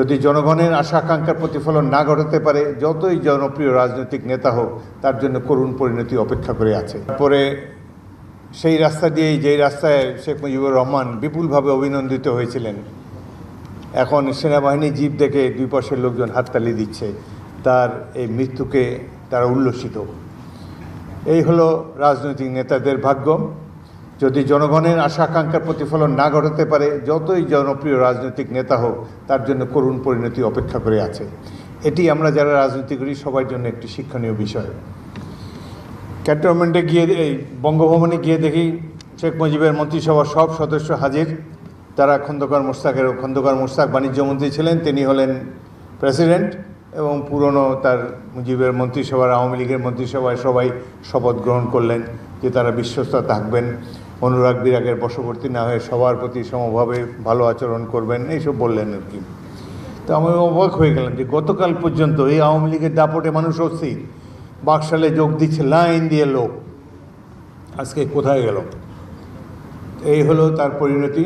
যদি জনগণের আশা, আকাঙ্ক্ষার প্রতিফলন না ঘটাতে পারে, যতই জনপ্রিয় রাজনৈতিক নেতা হোক, তার জন্য করুণ পরিণতি অপেক্ষা করে আছে। তারপরে সেই রাস্তা দিয়েই, যেই রাস্তায় শেখ মুজিবুর রহমান বিপুলভাবে অভিনন্দিত হয়েছিলেন, এখন সেনাবাহিনী জীব দেখে দুই পাশের লোকজন হাততালি দিচ্ছে, তার এই মৃত্যুকে তারা উল্লসিত। এই হলো রাজনৈতিক নেতাদের ভাগ্য। যদি জনগণের আশা আকাঙ্ক্ষার প্রতিফলন না ঘটাতে পারে, যতই জনপ্রিয় রাজনৈতিক নেতা হোক, তার জন্য করুণ পরিণতি অপেক্ষা করে আছে। এটি আমরা যারা রাজনীতি করি, সবার জন্য একটি শিক্ষণীয় বিষয়। ক্যান্টনমেন্টে গিয়ে, এই বঙ্গভবনে গিয়ে দেখি শেখ মুজিবের মন্ত্রিসভার সব সদস্য হাজির। তারা খন্দকার মোস্তাকের খন্দকার মোস্তাক বাণিজ্যমন্ত্রী ছিলেন, তিনি হলেন প্রেসিডেন্ট এবং পুরনো তার মুজিবের মন্ত্রিসভার, আওয়ামী লীগের মন্ত্রিসভায় সবাই শপথ গ্রহণ করলেন। যে তারা বিশ্বস্ত থাকবেন। অনুরাগ বিরাগের বশবর্তী না হয়ে সবার প্রতি সমভাবে ভালো আচরণ করবেন, এইসব বললেন আর কি। তো আমি অবাক হয়ে গেলাম যে গতকাল পর্যন্ত এই আওয়ামী লীগের দাপটে মানুষ অস্থির। বাকশালে যোগ দিচ্ছে লাইন দিয়ে লোক। আজকে কোথায় গেল? এই হলো তার পরিণতি।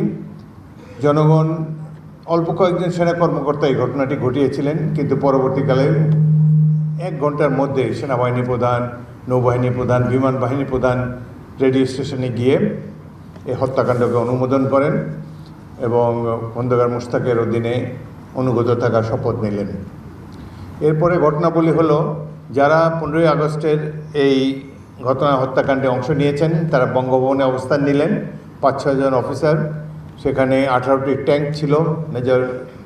জনগণ, অল্প কয়েকজন সেনা কর্মকর্তা এই ঘটনাটি ঘটিয়েছিলেন, কিন্তু পরবর্তীকালে এক ঘণ্টার মধ্যে সেনাবাহিনী প্রধান নৌবাহিনী প্রধান, বিমান বাহিনী প্রধান, রেডিও স্টেশনে গিয়ে এই হত্যাকাণ্ডকে অনুমোদন করেন এবং খন্দকার মুস্তাকের অধীনে অনুগত থাকার শপথ নিলেন। এরপরে ঘটনাবলী হলো, যারা পনেরোই আগস্টের এই ঘটনা হত্যাকাণ্ডে অংশ নিয়েছেন, তারা বঙ্গভবনে অবস্থান নিলেন। পাঁচ ছজন অফিসার, সেখানে আঠারোটি ট্যাঙ্ক ছিল, মেজর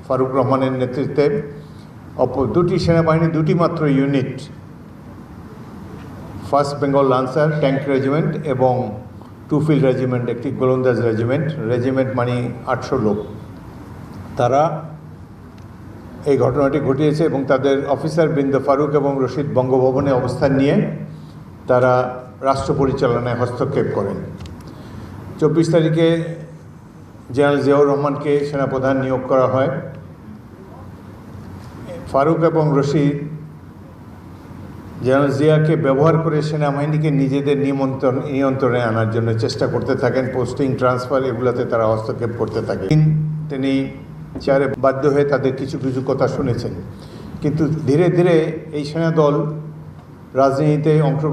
ফারুক রহমানের নেতৃত্বে। অপর দুটি সেনাবাহিনী, দুটি মাত্র unit first Bengal lancer tank regiment এবং টু ফিল্ড রেজিমেন্ট একটি গোলন্দাজ রেজিমেন্ট রেজিমেন্ট মানে আটশো লোক। তারা এই ঘটনাটি ঘটিয়েছে এবং তাদের অফিসার বৃন্দ ফারুক এবং রশিদ বঙ্গভবনে অবস্থান নিয়ে তারা রাষ্ট্র পরিচালনায় হস্তক্ষেপ করেন। চব্বিশ তারিখে জেনারেল জিয়াউর রহমানকে সেনাপ্রধান নিয়োগ করা হয়। ফারুক এবং রশিদ জেনারেল জিয়াকে ব্যবহার করে সেনাবাহিনীকে নিজেদের নিমন্ত্রণ নিয়ন্ত্রণে আনার জন্য চেষ্টা করতে থাকেন। পোস্টিং, ট্রান্সফার এগুলোতে তারা হস্তক্ষেপ করতে থাকে। তিনি চেয়ারে বাধ্য হয়ে তাদের কিছু কিছু কথা শুনেছেন। কিন্তু ধীরে ধীরে এই সেনা দল রাজনীতিতে অংশ